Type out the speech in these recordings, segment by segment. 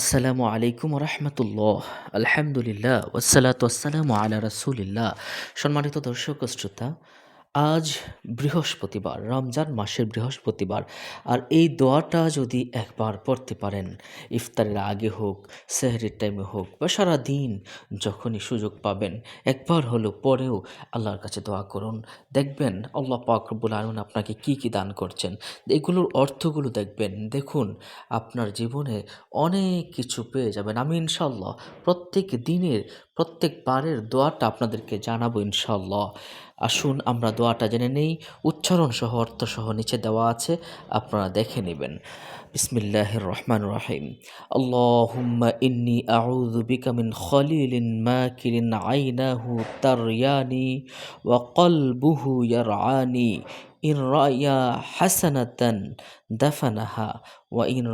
আসসালামু আলাইকুম রহমতুল্লাহ আলহামদুলিল্লাহ ওসালাত আসসালামু আলা রসুলিল্লাহ। সম্মানিত দর্শক শ্রোতা আজ বৃহস্পতিবার, রমজান মাসের বৃহস্পতিবার। আর এই দোয়াটা যদি একবার পড়তে পারেন, ইফতারের আগে হোক, সেহরির টাইমে হোক, বা সারা দিন যখনই সুযোগ পাবেন, একবার হলো পরেও আল্লাহর কাছে দোয়া করুন। দেখবেন আল্লাহ পাক রব্বুল আলমিন আপনাকে কি কি দান করছেন। এগুলোর অর্থগুলো দেখবেন, দেখুন আপনার জীবনে অনেক কিছু পেয়ে যাবেন। আমি ইনশাল্লাহ প্রত্যেক দিনের প্রত্যেক বারের দোয়াটা আপনাদেরকে জানাব ইনশাল্লাহ আসুন, আমরা দোয়াটা জেনে নেই। উচ্চারণ সহ অর্থ সহ নিচে দেওয়া আছে, আপনারা দেখে নেবেন। বিসমিল্লাহ রহমান রহিম। আল্লাহুম্মা ইন্নি আউযু বিকা মিন খলিলিন মাকিরিন, আইনাহু তারয়ানি ইন রায়া হাসানাতান দাফানাহা ওয়া ইন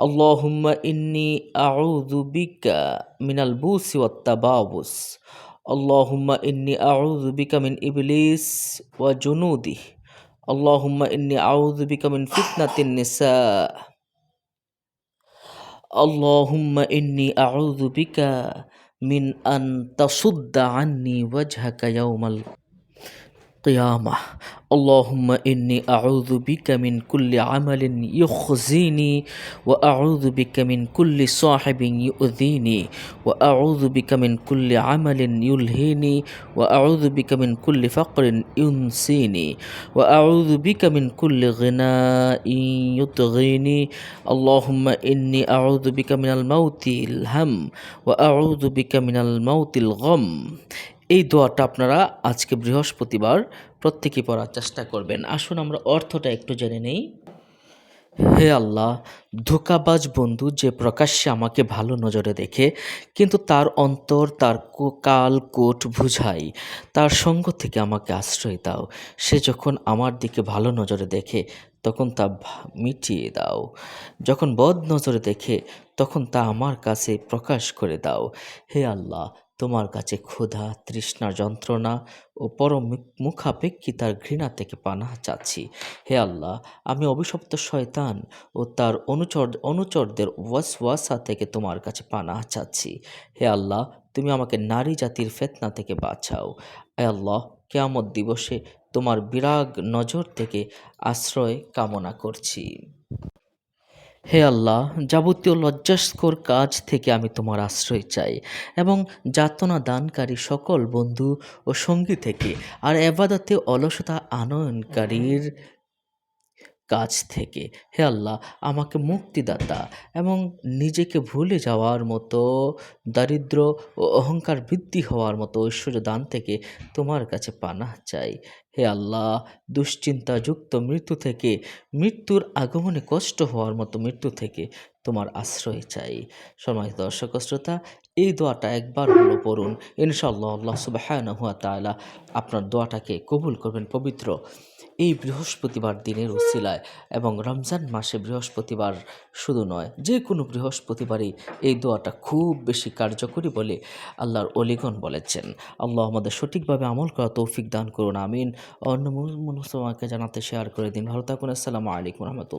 اللهم إني أعوذ بك من البوس والتباوس اللهم إني أعوذ بك من إبليس وجنوده. اللهم إني أعوذ بك من فتنة النساء. اللهم إني أعوذ بك من أن تصد عني وجهك يوم القيامة اللهم إني أعوذ بك من كل عمل يخزيني وأعوذ بك من كل صاحب يؤذيني وأعوذ بك من كل عمل يلهيني وأعوذ بك من كل فقر ينسيني وأعوذ بك من كل غناء يطغيني. اللهم إني أعوذ بك من الموت الهم وأعوذ بك من الموت الغم. দোয়াটা আপনারা আজকে বৃহস্পতিবার প্রত্যেকে পড়ার চেষ্টা করবেন। আসুন আমরা অর্থটা একটু জেনে নেই। হে আল্লাহ, ধোকাবাজ বন্ধু যে প্রকাশ্যে আমাকে ভালো নজরে দেখে, কিন্তু তার অন্তর, তার কাল, কোট বুঝাই, তার সঙ্গ থেকে আমাকে আশ্রয় দাও। সে যখন আমার দিকে ভালো নজরে দেখে, তখন তা মিটিয়ে দাও। যখন বদ নজরে দেখে, তখন তা আমার কাছে প্রকাশ করে দাও। হে আল্লাহ তোমার কাছে ক্ষুধা তৃষ্ণা যন্ত্রণা ও পরম মুখাপেক্ষিতার ঘৃণা থেকে পানাহ চাচ্ছি। হে আল্লাহ, আমি অভিশপ্ত শয়তান ও তার অনুচর অনুচরদের ওয়াসওয়াসা থেকে তোমার কাছে পানাহ চাচ্ছি। হে আল্লাহ, তুমি আমাকে নারী জাতির ফেতনা থেকে বাঁচাও। হে আল্লাহ, কেয়ামত দিবসে তোমার বিরাগ নজর থেকে আশ্রয় কামনা করছি। হে আল্লাহ, যাবতীয় লজ্জাস্কর কাজ থেকে আমি তোমার আশ্রয় চাই এবং যাতনা দানকারী সকল বন্ধু ও সঙ্গী থেকে আর এবাদতে অলসতা আনয়নকারীর কাছ থেকে। হে আল্লাহ, আমাকে মুক্তিদাতা এবং নিজেকে ভুলে যাওয়ার মতো, দারিদ্র ও অহংকার বৃদ্ধি হওয়ার মতো ঐশ্বর্য দান থেকে তোমার কাছে পানাহ চাই। হে আল্লাহ, দুশ্চিন্তাযুক্ত মৃত্যু থেকে, মৃত্যুর আগমনে কষ্ট হওয়ার মতো মৃত্যু থেকে তোমার আশ্রয় চাই। সময় দর্শক শ্রোতা, এই দোয়াটা একবার হলো পড়ুন। ইনশাআল্লাহ, আল্লাহ সুবাহ তাআলা আপনার দোয়াটাকে কবুল করবেন পবিত্র এই বৃহস্পতিবার দিনের উসিলায় এবং রমজান মাসে বৃহস্পতিবার শুধু নয়, যে কোনো বৃহস্পতিবারই এই দোয়াটা খুব বেশি কার্যকরী বলে আল্লাহর অলিগন বলেছেন। আল্লাহ আমাদের সঠিকভাবে আমল করা তৌফিক দান করুন, আমিন। অন্য মুসলমানকে জানাতে শেয়ার করে দিন। ভালো থাকুন, আসসালামু আলাইকুম রহমতুল্লাহ।